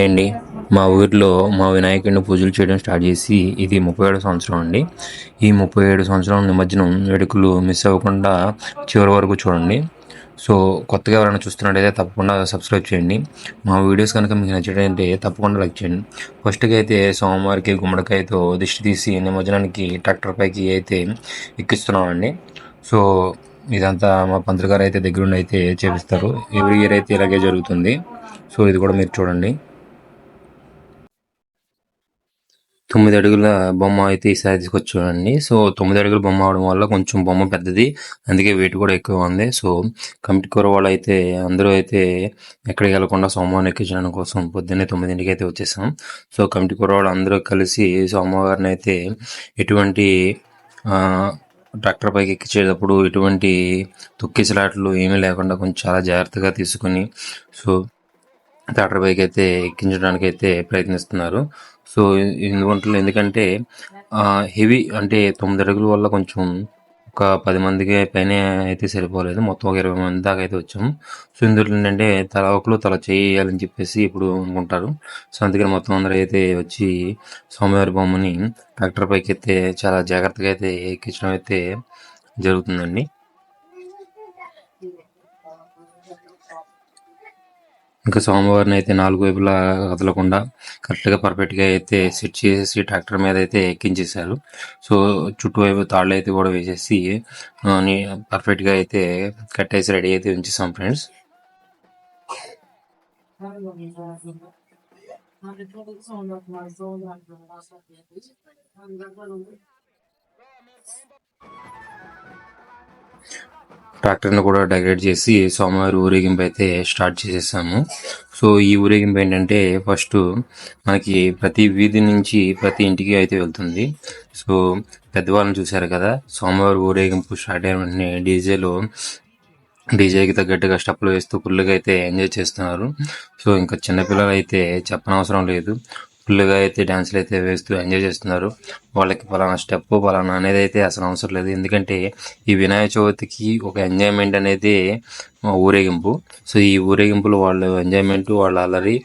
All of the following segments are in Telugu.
అండి మా ఊర్లో మా వినాయకుడిని పూజలు చేయడం స్టార్ట్ చేసి ఇది ముప్పై ఏడు సంవత్సరం అండి. ఈ ముప్పై ఏడు సంవత్సరం నిమజ్జనం వేడుకలు మిస్ అవ్వకుండా చివరి వరకు చూడండి. సో కొత్తగా ఎవరైనా చూస్తున్నట్టయితే తప్పకుండా సబ్స్క్రైబ్ చేయండి. మా వీడియోస్ కనుక మీకు నచ్చినట్టయితే తప్పకుండా లైక్ చేయండి. ఫస్ట్కి అయితే సోమవారికి గుమ్మడికాయతో దిష్టి తీసి నిమజ్జనానికి ట్రాక్టర్ పైకి అయితే ఎక్కిస్తున్నామండి. సో ఇదంతా మా పంతులు గారు అయితే దగ్గరుండి అయితే చేపిస్తారు. ఎవ్రీ ఇయర్ అయితే ఇలాగే జరుగుతుంది. సో ఇది కూడా మీరు చూడండి. తొమ్మిది అడుగుల బొమ్మ అయితే ఈసారి తీసుకొచ్చాడండి సో తొమ్మిది అడుగుల బొమ్మ అవడం వల్ల కొంచెం బొమ్మ పెద్దది అందుకే వెయిట్ కూడా ఎక్కువ ఉంది. సో కమిటీ కూర వాళ్ళు అయితే అందరూ అయితే ఎక్కడికి వెళ్ళకుండా సోమవారం ఎక్కించడం కోసం పొద్దున్నే తొమ్మిదింటికి అయితే వచ్చేసాం. సో కమిటీ కూర వాళ్ళు అందరూ కలిసి సోమవారం అయితే ఎటువంటి ట్రాక్టర్ పైకి ఎక్కించేటప్పుడు ఎటువంటి తొక్కిసలాట్లు ఏమీ లేకుండా కొంచెం చాలా జాగ్రత్తగా తీసుకుని సో ట్రాక్టర్ పైకి అయితే ఎక్కించడానికి అయితే ప్రయత్నిస్తున్నారు. సో ఎందుకంటే ఎందుకంటే హెవీ అంటే తొమ్మిది అడుగుల వల్ల కొంచెం ఒక పది మందికి పైన అయితే సరిపోలేదు. మొత్తం ఒక ఇరవై మంది దాకా అయితే వచ్చాము సో ఇందులో ఏంటంటే తల ఒకరు తల చేయాలని చెప్పేసి ఇప్పుడు అనుకుంటారు. సో అందుకని మొత్తం అందరూ అయితే వచ్చి స్వామివారి బొమ్మని ట్రాక్టర్ పైకి అయితే చాలా జాగ్రత్తగా అయితే ఎక్కించడం అయితే జరుగుతుందండి. ఇంకా సోమవారం అయితే నాలుగు వైపులా కదలకుండా కరెక్ట్గా పర్ఫెక్ట్గా అయితే సెట్ చేసేసి ట్రాక్టర్ మీద అయితే ఎక్కించేశారు. సో చుట్టువైపు తాళ్ళు అయితే కూడా వేసేసి పర్ఫెక్ట్గా అయితే కట్టేసి రెడీ అయితే ఉంచేసాం ఫ్రెండ్స్. ట్రాక్టర్ని కూడా డెకరేట్ చేసి సోమవారం ఊరేగింపు అయితే స్టార్ట్ చేసేసాము. సో ఈ ఊరేగింపు ఏంటంటే ఫస్ట్ మనకి ప్రతి వీధి నుంచి ప్రతి ఇంటికి అయితే వెళ్తుంది. సో పెద్దవాళ్ళని చూశారు కదా సోమవారం ఊరేగింపు స్టార్ట్ అయిన వెంటనే డీజేలో డీజేకి తగ్గట్టుగా స్టెప్లు వేస్తూ ఫుల్గా అయితే ఎంజాయ్ చేస్తున్నారు. సో ఇంకా చిన్నపిల్లలు అయితే చెప్పనవసరం లేదు. ఫుల్గా అయితే డ్యాన్సులు అయితే వేస్తూ ఎంజాయ్ చేస్తున్నారు. వాళ్ళకి పలానా స్టెప్ పలానా అనేది అయితే అసలు అవసరం లేదు. ఎందుకంటే ఈ వినాయక చవితికి ఒక ఎంజాయ్మెంట్ అనేది ఊరేగింపు. సో ఈ ఊరేగింపులో వాళ్ళ ఎంజాయ్మెంట్ వాళ్ళ అల్లరి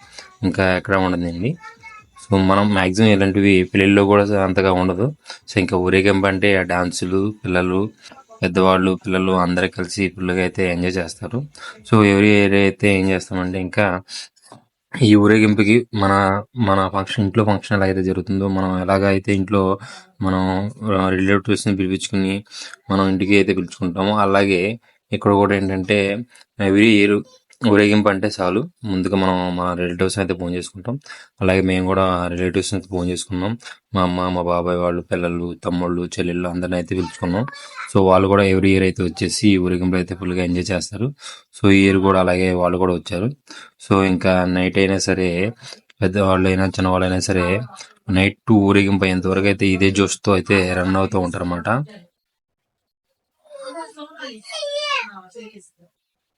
ఇంకా ఎక్కడ ఉండదండి. సో మనం మ్యాక్సిమం ఇలాంటివి పెళ్ళిళ్ళలో కూడా అంతగా ఉండదు. సో ఇంకా ఊరేగింపు అంటే ఆ డాన్సులు పిల్లలు పెద్దవాళ్ళు పిల్లలు అందరూ కలిసి ఫుల్గా అయితే ఎంజాయ్ చేస్తారు. సో ఎవరి ఏరియా అయితే ఏం చేస్తామంటే ఇంకా ఈ ఊరేగింపుకి మన మన ఫంక్షన్ ఇంట్లో ఫంక్షన్ ఎలా అయితే జరుగుతుందో మనం ఎలాగైతే ఇంట్లో మనం రిలేటివ్స్ని పిలిపించుకుని మనం ఇంటికి అయితే పిలుచుకుంటామో అలాగే ఇక్కడ కూడా ఏంటంటే ఎవ్రీ ఇయర్ ఊరేగింపు అంటే చాలు. ముందుగా మనం మా రిలేటివ్స్ అయితే ఫోన్ చేసుకుంటాం. అలాగే మేము కూడా రిలేటివ్స్ అయితే ఫోన్ చేసుకున్నాం. మా అమ్మ మా బాబాయ్ వాళ్ళు పిల్లలు తమ్ముళ్ళు చెల్లెళ్ళు అందరిని అయితే పిలుచుకున్నాం. సో వాళ్ళు కూడా ఎవ్రీ ఇయర్ అయితే వచ్చేసి ఈ ఊరేగింపులు అయితే ఫుల్గా ఎంజాయ్ చేస్తారు. సో ఈ ఇయర్ కూడా అలాగే వాళ్ళు కూడా వచ్చారు. సో ఇంకా నైట్ అయినా సరే పెద్దవాళ్ళు అయినా చిన్నవాళ్ళు అయినా సరే నైట్ టు ఊరేగింపు అయ్యేంత వరకు అయితే ఇదే జోష్తో అయితే రన్ అవుతూ ఉంటారు అన్నమాట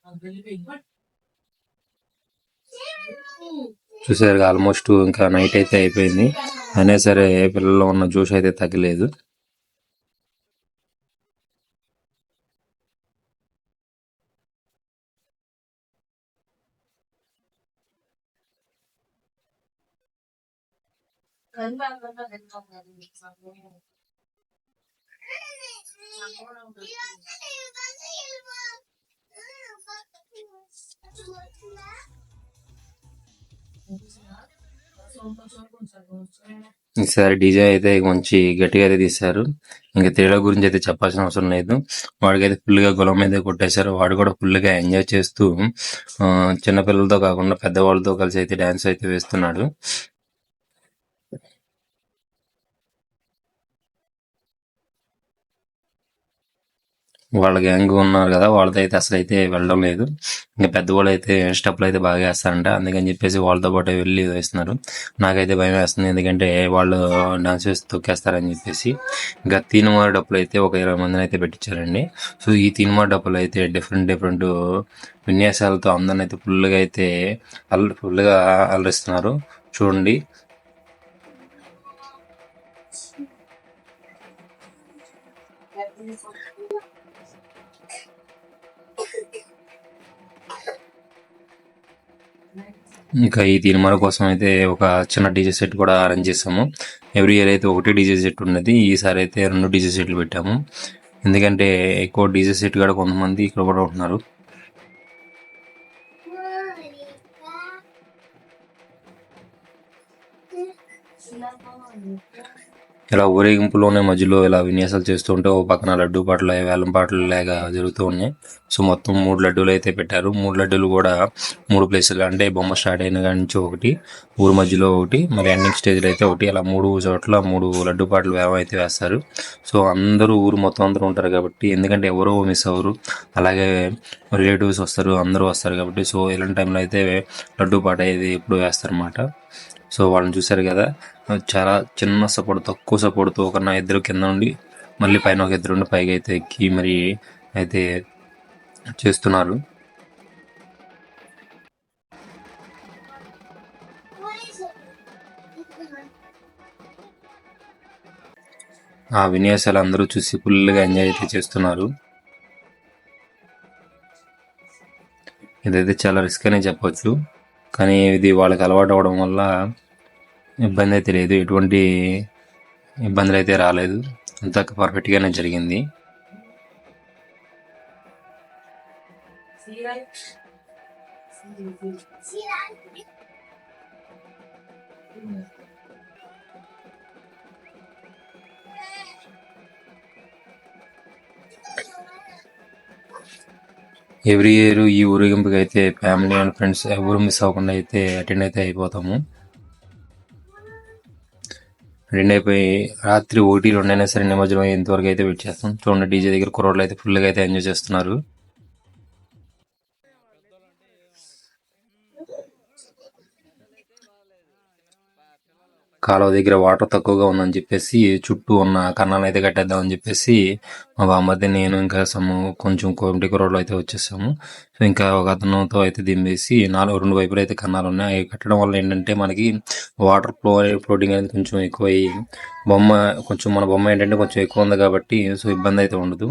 చూసారు ఆల్మోస్ట్ ఇంకా నైట్ అయితే అయిపోయింది. అయినా సరే పిల్లల్లో ఉన్న జోష్ అయితే తగ్గలేదు. ఈసారి డీజే అయితే మంచి గట్టిగా అయితే తీశారు. ఇంకా తేడా గురించి అయితే చెప్పాల్సిన అవసరం లేదు. వాడికైతే ఫుల్గా గులం అయితే కొట్టేశారు. వాడు కూడా ఫుల్గా ఎంజాయ్ చేస్తూ చిన్నపిల్లలతో కాకుండా పెద్దవాళ్ళతో కలిసి అయితే డాన్స్ అయితే వేస్తున్నాడు. వాళ్ళ గ్యాంగ్ ఉన్నారు కదా వాళ్ళతో అయితే అసలు అయితే వెళ్ళడం లేదు. ఇంకా పెద్దవాళ్ళు అయితే స్టెప్లు అయితే బాగా వేస్తారంట. అందుకని చెప్పేసి వాళ్ళతో పాటు వెళ్ళి వేస్తున్నారు నాకైతే భయం వేస్తుంది. ఎందుకంటే వాళ్ళు డాన్స్ వేసి తొక్కేస్తారని చెప్పేసి. ఇంకా తీన్మార్ డప్పులు అయితే ఒక ఇరవై మందిని అయితే పెట్టించారండి. సో ఈ తీన్మార్ డప్పులు అయితే డిఫరెంట్ డిఫరెంట్ విన్యాసాలతో అందరిని అయితే ఫుల్గా అయితే అల్ ఫుల్గా అలరిస్తున్నారు. చూడండి. ఇంకా ఈ తీర్మాన కోసం అయితే ఒక చిన్న డీజే సెట్ కూడా అరేంజ్ చేసాము. ఎవ్రీ ఇయర్ అయితే ఒకటి డీజే సెట్ ఉన్నది. ఈసారి అయితే రెండు డీజే సెట్లు పెట్టాము. ఎందుకంటే ఎక్కువ డీజే సెట్ కూడా కొంతమంది ఇక్కడ కూడా ఉంటున్నారు ఇలా ఊరేగింపులోనే మధ్యలో ఇలా విన్యాసాలు చేస్తుంటే ఓ పక్కన లడ్డూ పాటలు వేలం పాటలు లాగా జరుగుతూ ఉన్నాయి. సో మొత్తం మూడు లడ్డూలు అయితే పెట్టారు. మూడు లడ్డూలు కూడా మూడు ప్లేసులు అంటే బొమ్మ స్టార్ట్ అయిన కాడి నుంచి ఒకటి ఊరు మధ్యలో ఒకటి మరి ఎండింగ్ స్టేజ్లో అయితే ఒకటి అలా మూడు చోట్ల మూడు లడ్డు పాటలు వేలం అయితే వేస్తారు. సో అందరూ ఊరు మొత్తం అందరూ ఉంటారు కాబట్టి ఎందుకంటే ఎవరో మిస్ అవ్వరు. అలాగే రిలేటివ్స్ వస్తారు అందరూ వస్తారు కాబట్టి సో ఇలాంటి టైంలో అయితే లడ్డూ పాట అయితే ఎప్పుడు వేస్తారన్నమాట. సో వాళ్ళని చూశారు కదా. చాలా చిన్న సపోర్ట్ తక్కువ సపోర్ట్తో ఒక నా ఇద్దరు కింద నుండి మళ్ళీ పైన ఒక ఇద్దరు ఉండి పైగా అయితే ఎక్కి మరి అయితే చేస్తున్నారు. ఆ విన్యాసాలు అందరూ చూసి ఫుల్గా ఎంజాయ్ అయితే చేస్తున్నారు. ఇదైతే చాలా రిస్క్ అనే చెప్పొచ్చు. కానీ ఇది వాళ్ళకి అలవాటు అవడం వల్ల ఇబ్బంది అయితే లేదు. ఎటువంటి ఇబ్బందులు అయితే రాలేదు. అంతా పర్ఫెక్ట్గానే జరిగింది. ఎవ్రీ ఇయర్ ఈ ఊరేగింపుకి అయితే ఫ్యామిలీ అండ్ ఫ్రెండ్స్ ఎవరు మిస్ అవ్వకుండా అయితే అటెండ్ అయితే అయిపోతాము. అటెండ్ అయిపోయి రాత్రి ఒకటి రెండైనా సరే నిమజ్జనం అయ్యేంతవరకు అయితే వెయిట్ చేస్తాం. చూడండి డీజే దగ్గర కుర్రోళ్ళు అయితే ఫుల్గా అయితే ఎంజాయ్ చేస్తున్నారు. కాలువ దగ్గర వాటర్ తక్కువగా ఉందని చెప్పేసి చుట్టూ ఉన్న కన్నాలు అయితే కట్టేద్దామని చెప్పేసి మా బామ్మది నేను ఇంకా సము కొంచెం కోమిటి రోడ్లో అయితే వచ్చేసాము. సో ఇంకా ఒక అతనుతో అయితే దింపేసి నాలుగు రెండు వైపులు అయితే కన్నాలు ఉన్నాయి. అవి కట్టడం వల్ల ఏంటంటే మనకి వాటర్ ఫ్లో ఫ్లోటింగ్ అనేది కొంచెం ఎక్కువ బొమ్మ కొంచెం మన బొమ్మ ఏంటంటే కొంచెం ఎక్కువ ఉంది కాబట్టి సో ఇబ్బంది అయితే ఉండదు.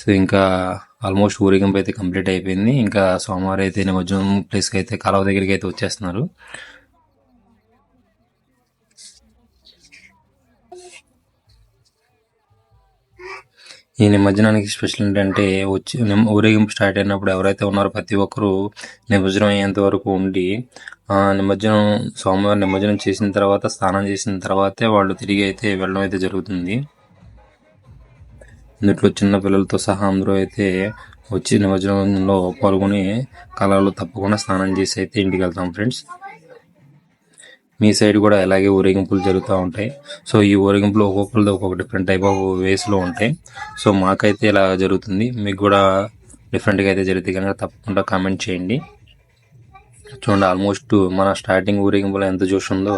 సో ఇంకా ఆల్మోస్ట్ ఊరేగింపు అయితే కంప్లీట్ అయిపోయింది. ఇంకా సోమవారం అయితే నిమజ్జనం ప్లేస్కి అయితే కాలువ దగ్గరికి అయితే వచ్చేస్తున్నారు. ఈ నిమజ్జనానికి స్పెషల్ ఏంటంటే వచ్చి ఊరేగింపు స్టార్ట్ అయినప్పుడు ఎవరైతే ఉన్నారో ప్రతి ఒక్కరూ నిమజ్జనం అయ్యేంత వరకు ఉండి నిమజ్జనం సోమవారం నిమజ్జనం చేసిన తర్వాత స్నానం చేసిన తర్వాతే వాళ్ళు తిరిగి అయితే వెళ్ళడం అయితే జరుగుతుంది. ఇందులో చిన్న పిల్లలతో సహా అందరూ అయితే వచ్చి నిమజ్జనంలో పాల్గొని కళలు తప్పకుండా స్నానం చేసి అయితే ఇంటికి వెళ్తాం ఫ్రెండ్స్. మీ సైడ్ కూడా అలాగే ఊరేగింపులు జరుగుతూ ఉంటాయి. సో ఈ ఊరేగింపులు ఒక్కొక్కరిది ఒక్కొక్క డిఫరెంట్ టైప్ ఆఫ్ వేస్లో ఉంటాయి. సో మాకైతే ఇలా జరుగుతుంది. మీకు కూడా డిఫరెంట్గా అయితే జరుగుతుంది కనుక తప్పకుండా కామెంట్ చేయండి. చూడండి ఆల్మోస్ట్ మన స్టార్టింగ్ ఊరేగింపులో ఎంత జోష్ ఉందో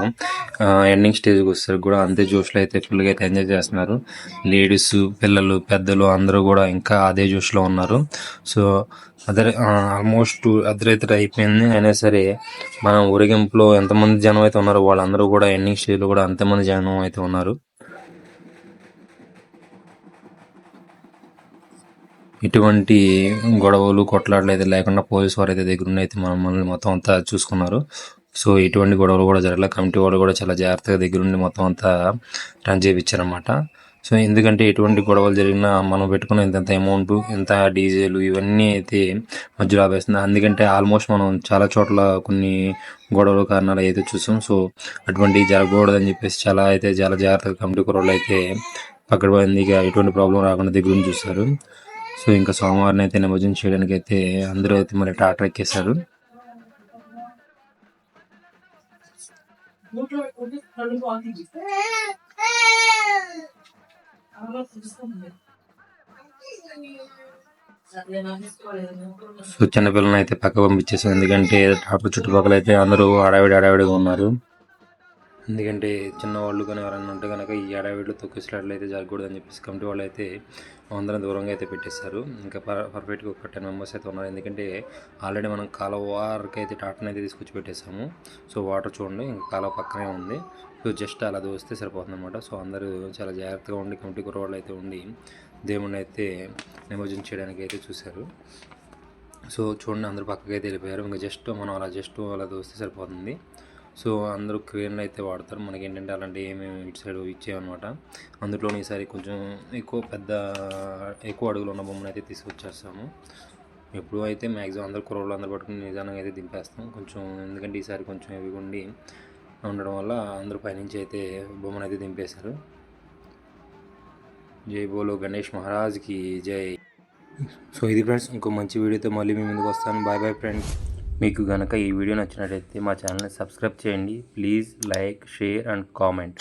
ఎండింగ్ స్టేజ్కి వస్తారు కూడా అంతే జోష్లో అయితే ఫుల్గా అయితే ఎంజాయ్ చేస్తున్నారు. లేడీస్ పిల్లలు పెద్దలు అందరూ కూడా ఇంకా అదే జోష్లో ఉన్నారు. సో అదర్ ఆల్మోస్ట్ అర్ధరైతే అయిపోయింది అయినా సరే మన ఊరేగింపులో ఎంతమంది జనం అయితే ఉన్నారో వాళ్ళందరూ కూడా ఎండింగ్ స్టేజ్లో కూడా అంతమంది జనం అయితే ఉన్నారు. ఇటువంటి గొడవలు కొట్లాటలు అయితే లేకుండా పోలీసు వారు అయితే దగ్గర అయితే మనల్ని మొత్తం అంతా చూసుకున్నారు. సో ఎటువంటి గొడవలు కూడా జరగలేదు. కమిటీ వాళ్ళు కూడా చాలా జాగ్రత్తగా దగ్గరుండి మొత్తం అంతా రన్ చేయించారనమాట సో ఎందుకంటే ఎటువంటి గొడవలు జరిగినా మనం పెట్టుకున్న ఇంత అమౌంట్ ఇంత డీజిల్ ఇవన్నీ అయితే మధ్యలో ఆపేస్తుంది. అందుకంటే ఆల్మోస్ట్ మనం చాలా చోట్ల కొన్ని గొడవలు కారణాలు అయితే చూసాం. సో అటువంటి జరగకూడదని చెప్పేసి చాలా అయితే చాలా జాగ్రత్తగా కమిటీ కుర్రలు అయితే అక్కడ పోయింది. ఇక ఎటువంటి ప్రాబ్లం రాకుండా దగ్గర చూస్తారు సో ఇంకా సోమవారం అయితే నిమజ్జనం చేయడానికి అయితే అందరూ అయితే మరి టాటర్ ఎక్కేశారు. సో చిన్నపిల్లని అయితే పక్క పంపించేసాం ఎందుకంటే టాటర్ చుట్టుపక్కల అయితే అందరూ ఆడావిడి ఆడావిడిగా ఉన్నారు. ఎందుకంటే చిన్నవాళ్ళు కానీ ఎవరైనా ఉంటే కనుక ఈ ఏడావిడిలో తొక్కిసలాట్లు అయితే జరగకూడదు అని చెప్పేసి కమిటీ వాళ్ళు అయితే అందరం దూరంగా అయితే పెట్టేశారు. ఇంకా పర్ఫెక్ట్గా ఒక టెన్ మెంబర్స్ అయితే ఉన్నారు. ఎందుకంటే ఆల్రెడీ మనం కాలువ అయితే టాటన్ అయితే తీసుకొచ్చి పెట్టేశాము. సో వాటర్ చూడండి ఇంకా కాలువ పక్కనే ఉంది. సో జస్ట్ అలా దోస్తే సరిపోతుంది అనమాట సో అందరూ చాలా జాగ్రత్తగా ఉండి కమిటీ కురవాళ్ళు అయితే ఉండి దేవుణ్ణి అయితే నిమజ్జనం చేయడానికి అయితే చూశారు. సో చూడండి అందరూ పక్కకి అయితే వెళ్ళిపోయారు. ఇంకా జస్ట్ మనం అలా జస్ట్ అలా దోస్తే సరిపోతుంది. సో అందరూ క్రేన్లు అయితే వాడతారు. మనకి ఏంటంటే అలాంటి ఏమేమి ఇటు సైడ్ ఇచ్చేయమన్నమాట అందులో ఈసారి కొంచెం ఎక్కువ పెద్ద ఎక్కువ అడుగులు ఉన్న బొమ్మను అయితే తీసుకొచ్చేస్తాము. ఎప్పుడు అయితే మ్యాక్సిమం అందరు కుర్రోళ్ళు అందరు పట్టుకుని నిదానంగా అయితే దింపేస్తాం. కొంచెం ఎందుకంటే ఈసారి కొంచెం ఇవి ఉండి ఉండడం వల్ల అందరూ పైనుంచి అయితే బొమ్మను అయితే దింపేశారు. జై బోలో గణేష్ మహారాజ్కి జై. సో ఇది ఫ్రెండ్స్ ఇంకో మంచి వీడియోతో మళ్ళీ మీ ముందుకు వస్తాను. Bye bye friends. మీకు కనుక ఈ వీడియో నచ్చినట్టయితే మా ఛానల్ని సబ్స్క్రైబ్ చేయండి. Please like share and comment.